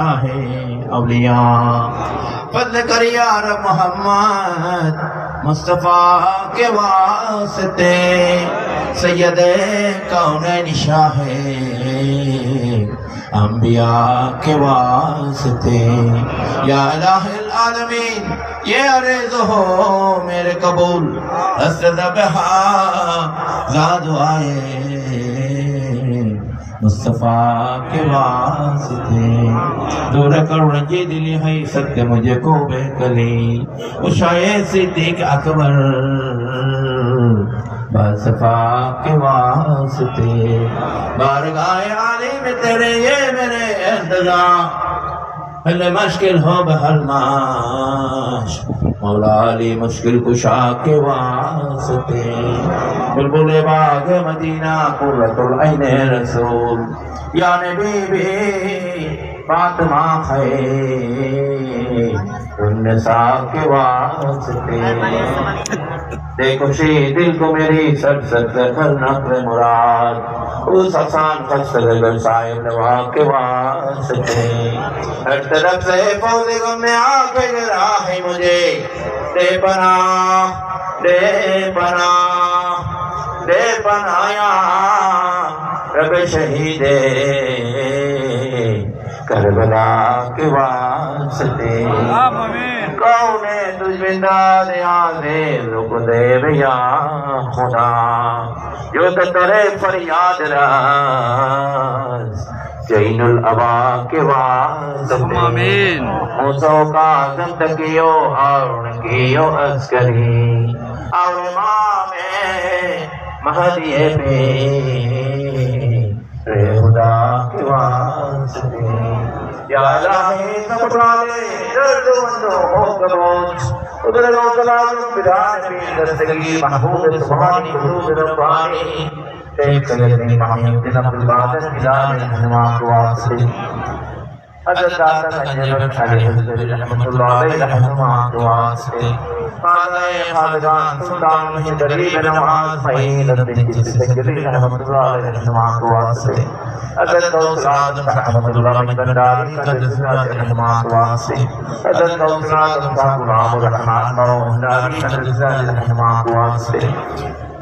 اولیاء۔ فضل کر یار محمد مصطفیٰ کے واسطے۔ سید کون نشاہ انبیاء کے واسطے۔ یا الہ العالمین، یہ عرض ہو میرے قبول۔ حسرت بہا زاد آئے۔ مصطفیٰ کے واسطے۔ دور کرو یہ دلی ہے، ست مجھے کو بے کلی اشائے صدیق اکبر۔ مصطفیٰ کے واسطے۔ بارگاہ عالی میں تیرے یہ میرے اہدگاہ मेरे इंतजाम पहले मुश्किल हो बहर माश मौला अली मुश्किल कुशा के वास्ते बुलबुल बाग मदीना कुर्रतुल ऐन रसूल या नबी बी फातिमा है उन्नसा के वास्ते دے خوشی دل کو میری سب سب سے نقل مراد۔ اس آسان صاحب نواب کے واسطے۔ ہر طرف سے گم میں مجھے۔ دے پناہ دے پناہ، دے پنایا رب شہید کربلا کے واسطے۔ گاؤں میں دشمندان دے بھیا خدا جو جین کے موسو کا زند کیو کیو عسکری اور امام مہدی خدا کے واسطے یا اللہ نے سب پرانے درد و اندھو ہو کرو ادھر نوکلا جو پیدا نبی دستگی محبوب سبحانی حضور ربانی کہ کلیلی محمد جنب عبادت پیدا نبی دستگی محبوب سبحانی حضور ربانی حضرت عاطف اجرت عليه الزري رحمة الله عليه رحمهما عن دعاء صديق قال يا خالدان سلطان من دليل نوعان فإن البنت بسجري رحمة الله عليه رحمهما عن دعاء صديق حضرت غوث العظم رحمة الله من بنداري قدس رحمهما عن دعاء صديق حضرت غوث العظم صاحب العام الرحمن مرحوم نبي قدس رحمهما عن دعاء صديق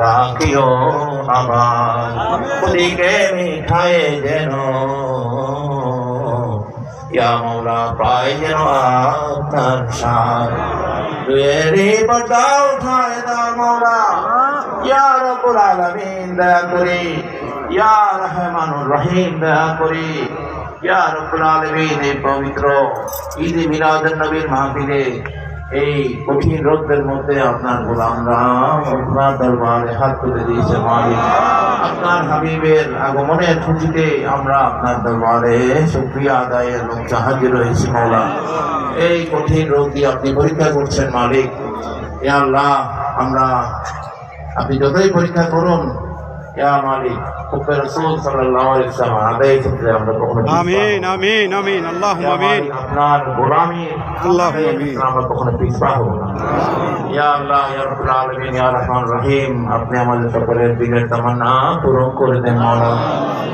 রাখিও আমার ওদিকে মিঠাই যেন। ইয়ামরা প্রায় যেন আপনার সার। দুয়েরি পর্দা উঠায় দামরা ইয়ার রব্বুল আলামিন, দয়া করি। ইয়া রহমানুর রহিম, দয়া করি। ইয়া রব্বুল আলামিন পবিত্র ঈদ মিলাদ নবীর মাহফিলে এই কঠিন রোগের মধ্যে আপনার গোলাম রাম আপনার দরবারে হাত তুলে দিয়েছে মালিক। আপনার হাবিবের আগমনের খুশিতে আমরা আপনার দরবারে শুক্রিয়া আদায়ের লোককে হাজির রয়েছি মৌলা। এই কঠিন রোগ দিয়ে আপনি পরীক্ষা করছেন মালিক। আল্লাহ, আমরা আপনি যতই পরীক্ষা করুন আপনার গোলামি আমরা কখনো পিছপা হব না। আপনি আমাদের সকলের দিনের তামান্না পূরণ করে দেন মাওলা।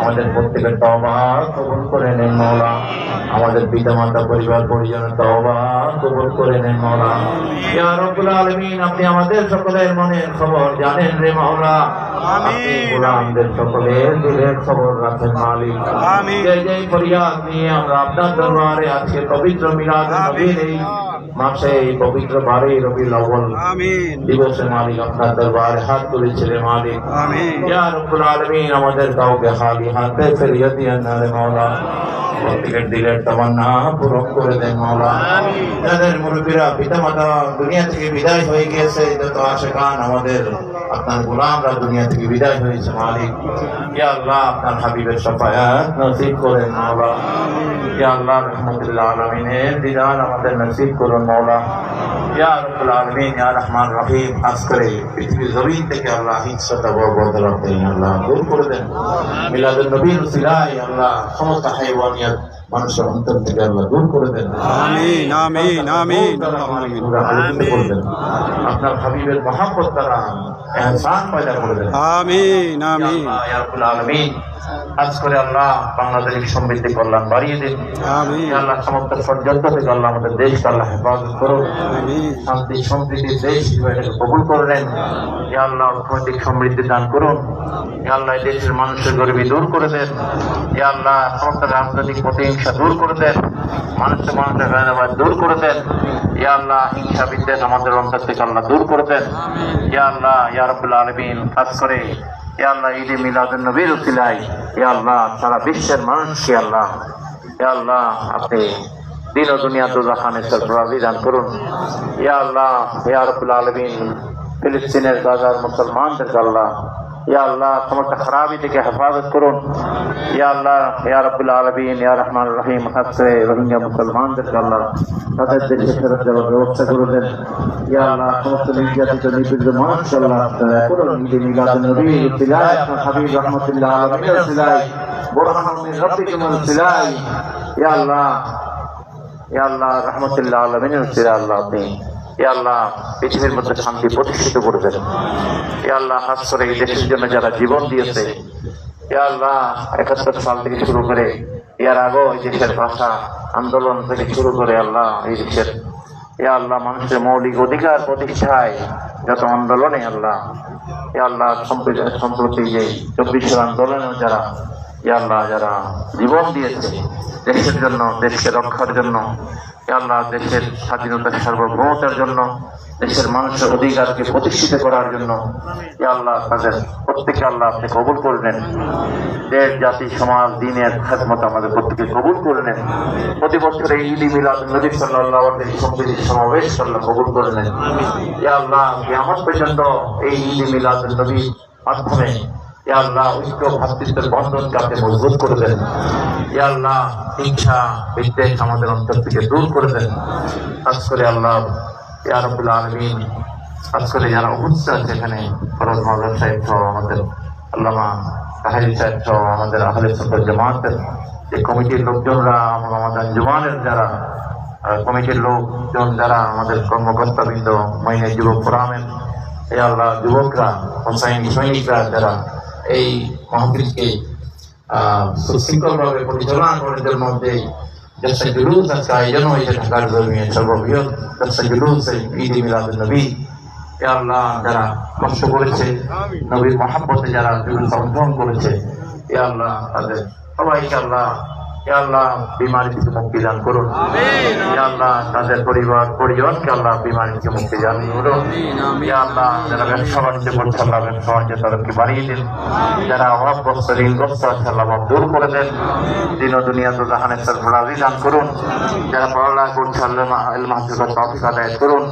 আমাদের প্রত্যেকের তওবা কবুল করে নেন মাওলা। আমাদের পিতা মাতা পরিবার পরিজনের তওবা কবুল করে নেন মাওলা। ইয়া রাব্বুল আলামিন আপনি আমাদের সকলের মনের খবর জানেন রে মাওলা। আপনি সকলের দিলের খবর রাখেন মালিক। যে যে ফরিয়াদ নিয়ে আমরা আপনার দরবারে আজকে পবিত্র মিলাদ নবীর এই মাসে এই পবিত্র বারে রবিউল আউয়াল দিবসে মালিক আপনার দরবারে হাত তুলেছিলেন মালিক। আমিন। রব্বুল আলামিন আমাদের কাউকে খালি হাতে ফিরিয়ে না রে মাওলা। প্রত্যেকের দিলের তামান্না পূরণ করে দেন মাওলা। যাদের মুরব্বীরা পিতা মাতা দুনিয়া থেকে বিদায় হয়ে গিয়েছে যত আশেকান আমাদের আপনার গোলামরা দুনিয়া থেকে বিদায় হয়েছে, মালিক। ইয়া আল্লাহ, আপনার হাবিবের সফায়াত নসিব করেন, মাওলা। ইয়া আল্লাহ, রহমতুল্লাহ আলমিনের দিদার আমাদের নসিব করুন, মাওলা। ইয়া রব্বুল আলামিন, ইয়া রহমান রহিম, আজ করে পৃথিবীর জমিন থেকে আল্লাহ হিংসতা বরবদলত আল্লাহ দূর করে দেন। মিলাদুল নবীর উসিলায় আল্লাহ সমস্ত হাইওয়ানিয়াত মানুষের অন্তর থেকে আল্লাহ দূর করে দেন। আপনার হাবিবের দ্বারা এহসান পয়দা করে দেন। আমিন আমিন। আজ করে আল্লাহ বাংলাদেশের সমৃদ্ধি কল্যাণ বাড়িয়ে দিন। আল্লাহ সমস্ত ষড়যন্ত্র থেকে আল্লাহ আমাদের দেশকে আল্লাহ হেফাজত করুন। শান্তি সমৃদ্ধির দেশ কবুল করে নেন। আল্লাহ অর্থনৈতিক সমৃদ্ধি দান করুন। আল্লাহ দেশের মানুষের গরিবী দূর করে দেন। আল্লাহ সমস্ত রাজনৈতিক প্রতিহিংসা দূর করে দেন। মানুষের মানুষের ভেদাভেদ দূর করে দেন। ইয়া আল্লাহ হিংসা বিদ্বেষ আমাদের অন্তর থেকে আল্লাহ দূর করে দেন। ইয়া আল্লাহ ইয়া আলামিন খাস করে। ইয়া আল্লাহ, ঈদে মিলাদুল নবীর উসিলায় এ আল্লাহ, সারা বিশ্বের মানুষকে আল্লাহ। এ আল্লাহ, আপনি দিন ও দুনিয়া তো জাহানে সরবরাহি দান করুন। ইয়া আল্লাহ ইয়া রব্বুল আলমিন, ফিলিস্তিনের গাজার মুসলমানদের আল্লাহ। ইয়া আল্লাহ সমস্ত খারাপি থেকে হেফাজত করুন ইয়া আল্লাহ ইয়া রব্বুল আলামিন ইয়া রহমান রহিম হাসে রোহিঙ্গা মুসলমানদের আল্লাহ তাদের দেশে ফেরত যাওয়ার ব্যবস্থা করে দেন ইয়া আল্লাহ সমস্ত নির্যাতিত নিপীড়িত মানুষ আল্লাহ আপনারা করুন ঈদে মিলাদ নবী তিলায় আপনার হাবিব রহমতুল্লাহ আলামিনের তিলায় বোরহান মিন রাব্বিকুমুল তিলায় ইয়া আল্লাহ ইয়া আল্লাহ রহমতুল্লাহ আলমিনের উচিত আল্লাহ আপনি ইয়া আল্লাহ, পৃথিবীর মধ্যে শান্তি প্রতিষ্ঠিত করে দেন ইয়া আল্লাহ হাস করে এই দেশের জন্য যারা জীবন দিয়েছে ইয়া আল্লাহ, একাত্তর সাল থেকে শুরু করে ইয়ার আগেও এই দেশের ভাষা আন্দোলন থেকে শুরু করে আল্লাহ, এই দেশের ইয়া আল্লাহ, মানুষের মৌলিক অধিকার প্রতিষ্ঠায় যত আন্দোলনে আল্লাহ ইয়া আল্লাহ, সম্প্রতি যে চব্বিশের আন্দোলনে যারা আল্লাহ যারা জীবন দিয়েছে, দেশের জন্য, দেশকে রক্ষার জন্য আল্লাহ দেশের স্বাধীনতার সার্বভৌমতার জন্য, দেশের মানুষের অধিকারকে প্রতিষ্ঠিত করার জন্য আল্লাহ তাদের প্রত্যেকে আল্লাহ আপনি কবুল করে নেন। দেশ, জাতি, সমাজ, দিনের খেদমত আমাদের প্রত্যেকে কবুল করে নেন। প্রতি বছর ঈদ মিলাদ সাল্লাল্লাহু আলাইহি সম্প্রীতি সমাবেশ আল্লাহ কবুল করে নেন। ইয়া আল্লাহ কিয়ামত পর্যন্ত এই ঈদ মিলাদ নবী মাধ্যমে আল্লাহ ঐক্য ভাতৃত্বের বন্ধনকে হিংসা আমাদের অন্তর থেকে দূর করে দেন। আল্লাহ যারা আমাদের আমাদের যে কমিটির লোকজনরা আমাদের জুমানের যারা কমিটির লোকজন যারা আমাদের কর্মকর্তা বৃন্দ মাইনে যুবক ফোরামের আল্লাহ, যুবকরা সৈনিকরা যারা এই মাহফিলকে সুশৃঙ্খলভাবে পরিচালনা করার মধ্যে জলসা জুলুস আজকে আয়োজন হয়েছে ঢাকার জমিয়ে সর্ববৃহৎ জলসা জুলুস নবী আল্লাহ যারা কষ্ট করেছে, নবীর মহাব্বতে যারা জুলুস অংশগ্রহণ করেছে আল্লাহ তাদের সবাইকে আল্লাহ আল্লাহ বিমারি থেকে মুক্তি দান করুন। আল্লাহ তাদের পরিবার পরিজনকে আল্লাহ বিমারি থেকে মুক্তি দান করুন। এ আল্লাহ যারা ব্যবসা বাণিজ্য করছে আল্লাহ ব্যবসা বাণিজ্য তাদেরকে বাড়িয়ে দিন। যারা অভাবগ্রস্ত ঋণগ্রস্ত আছে আল্লাহ অভাব দূর করে দেন। দিন ও দুনিয়া তো জাহানের সরফরাজি দান করুন। যারা পড়ালেখা করছে আল্লাহ আদায় করুন।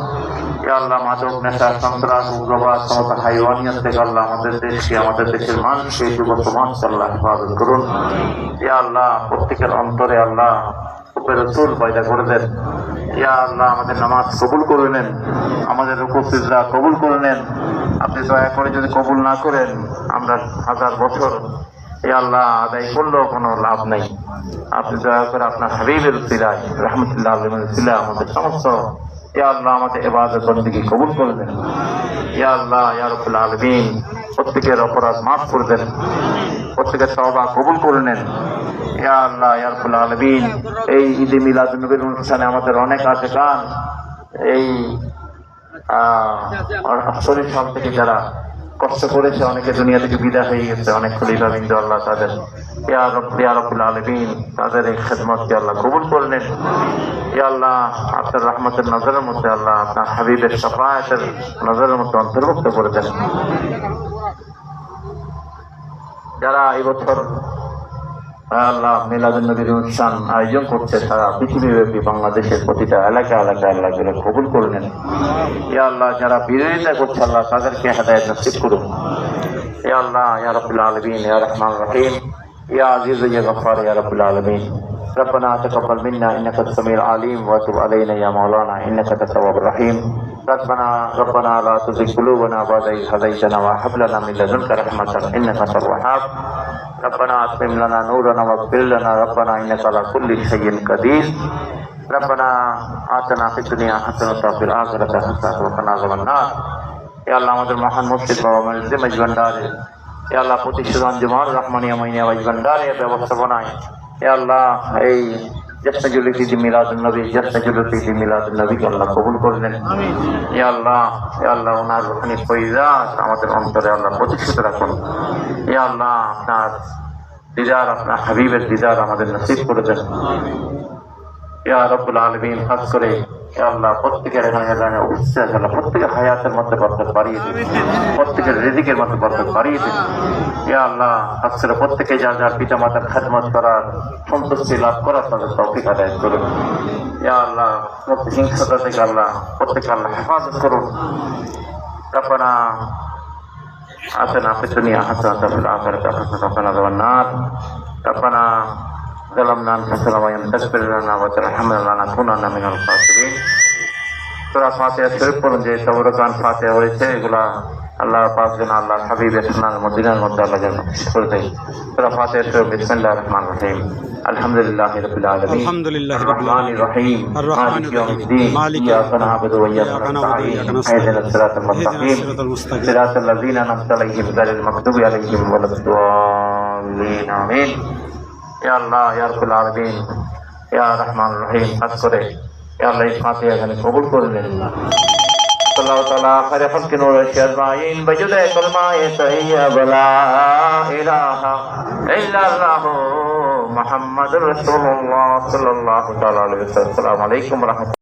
এ আল্লাহ মাদক, নেশা, সন্ত্রাস, উগ্রবাদ সমস্ত হাইওয়ানিয়াত থেকে আল্লাহ আমাদের দেশকে, আমাদের দেশের মানুষকে যুব সমাজকে আল্লাহ হেফাজত করুন। এ আল্লাহ, প্রত্যেকের অন্তরে আল্লাহ রসুল পয়দা করে দেন। ইয়া আল্লাহ, আমাদের নামাজ কবুল করে নেন। আমাদের উপস্থিতরা কবুল করে নেন। আপনি দয়া করে যদি কবুল না করেন, আমরা হাজার বছর এ আল্লাহ আদায় করলেও কোনো লাভ নেই। আপনি দয়া করে আপনার হাবিবের উসিলায় রহমতুল্লাহ আলমের উসিলা আমাদের সমস্ত ইয়া আল্লাহ আমাদের এবাদত বন্দীকে কবুল করে দেন। ইয়া আল্লাহ, ইয়া রব্বুল প্রত্যেকের অপরাধ মাফ করে দেন। প্রত্যেকের তওবা কবুল করে নেন। ইয়া আল্লাহ, ইয়া রব্বুল আলামিন, এই ঈদে মিলাদ নবীর অনুষ্ঠানে আমাদের অনেক আছে গান এই শরীর সব থেকে যারা কষ্ট করেছে, অনেকে দুনিয়া থেকে বিদায় হয়ে গেছে, অনেক খলিফা বিন্দু আল্লাহ তাদের তাদের এই খেদমতকে আল্লাহ কবুল করলেন ইয়া আল্লাহ, আপনার রহমতের নজরের মধ্যে আল্লাহ আপনার হাবিবের সফায়তের নজরের মধ্যে অন্তর্ভুক্ত করে দেন। যারা এই বছর আল্লাহ মিলাদুল নবীর অনুষ্ঠান আয়োজন করছে সারা পৃথিবীব্যাপী বাংলাদেশের প্রতিটা এলাকা এলাকা আল্লাহ করে কবুল করে নেন ইয়া আল্লাহ যারা বিরোধিতা করছে আল্লাহ তাদেরকে হেদায়ত নসিব করুন ইয়া আল্লাহ ইয়া রাব্বুল আলামিন ইয়া রহমান রহিম ইয়া আজিজ ইয়া গফফার ইয়া রাব্বুল আলামিন ربنا تقبل منا انك السميع العليم وتب علينا يا مولانا انك انت التواب الرحيم ربنا ربنا لا تزغ قلوبنا بعد إذ هديتنا وهب لنا من لدنك رحمة انك انت الوهاب ربنا اتمم لنا نورنا واغفر لنا ربنا انك على كل شيء قدير ربنا آتنا في الدنيا حسنة وفي الآخرة حسنة وقنا عذاب النار يا الله আমাদের মহান মুর্শিদ বাবা মসজিদ মজবান্ডারে ইয়া আল্লাহ প্রতিষ্ঠান জমান রহমানিয়া মাইনিয়া মজবান্ডারে ব্যবস্থাপনায় ইয়া আল্লাহ এই নবী কবুল করলেন ইয়া আল্লাহ ইয়া আল্লাহ ওনার আমাদের অন্তরে আল্লাহ প্রতিষ্ঠিত রাখুন ইয়া আল্লাহ আপনার আপনার হাবিবের দিদার আমাদের নসিব করে দেন ইয়া আলামিন খাস করে ইয়া আল্লাহ প্রত্যেকের এখানে এখানে উৎসাহ আল্লাহ প্রত্যেকের হায়াতের মধ্যে বরকত বাড়িয়ে দিন প্রত্যেকের রিজিকের মধ্যে বরকত বাড়িয়ে দিন ইয়া আল্লাহ খাস করে প্রত্যেকে যার যার পিতা মাতার খেদমত করার সন্তুষ্টি লাভ করার তাদের তৌফিক আদায় করুন ইয়া আল্লাহ প্রত্যেক হিংসতা থেকে আল্লাহ প্রত্যেকে আল্লাহ হেফাজত করুন ربنا آتنا في الدنيا حسنة وفي الآخرة حسنة وقنا عذاب النار ربنا ظلمنا أنفسنا وإن تغفر لنا وترحمنا لنكونن من الخاسرين সুরা ফাতিহা শরীফ পড়ুন যে তবরকান ফাতিহা হয়েছে এগুলা আল্লাহ পাক যেন আল্লাহ হাবিবের সুনার মদিনার মধ্যে আল্লাহ যেন করে দেয় সুরা ফাতিহা শরীফ বিসমিল্লাহির রহমানির রহিম আলহামদুলিল্লাহি রাব্বিল আলামিন আলহামদুলিল্লাহি রাব্বিল الرحمن الرحيم الرحمن مالك يوم الرحيم. الدين مالك إياك نعبد وإياك إياك نعبد وإياك نستعين نستعين. اهدنا الصراط اهدنا المستقيم الصراط المستقيم. صراط الذين أنعمت عليهم غير المغضوب عليهم ولا الضالين آمين يا الله يا رب العالمين يا رحمن الرحيم খাস করে يا الله এই ফাতিহা এখানে কবুল করে নিন الله تعالى خير خلق نور الشرعين بجد كلمة طيب لا إله إلا الله محمد رسول الله صلى الله تعالى عليه وسلم السلام عليكم ورحمة الله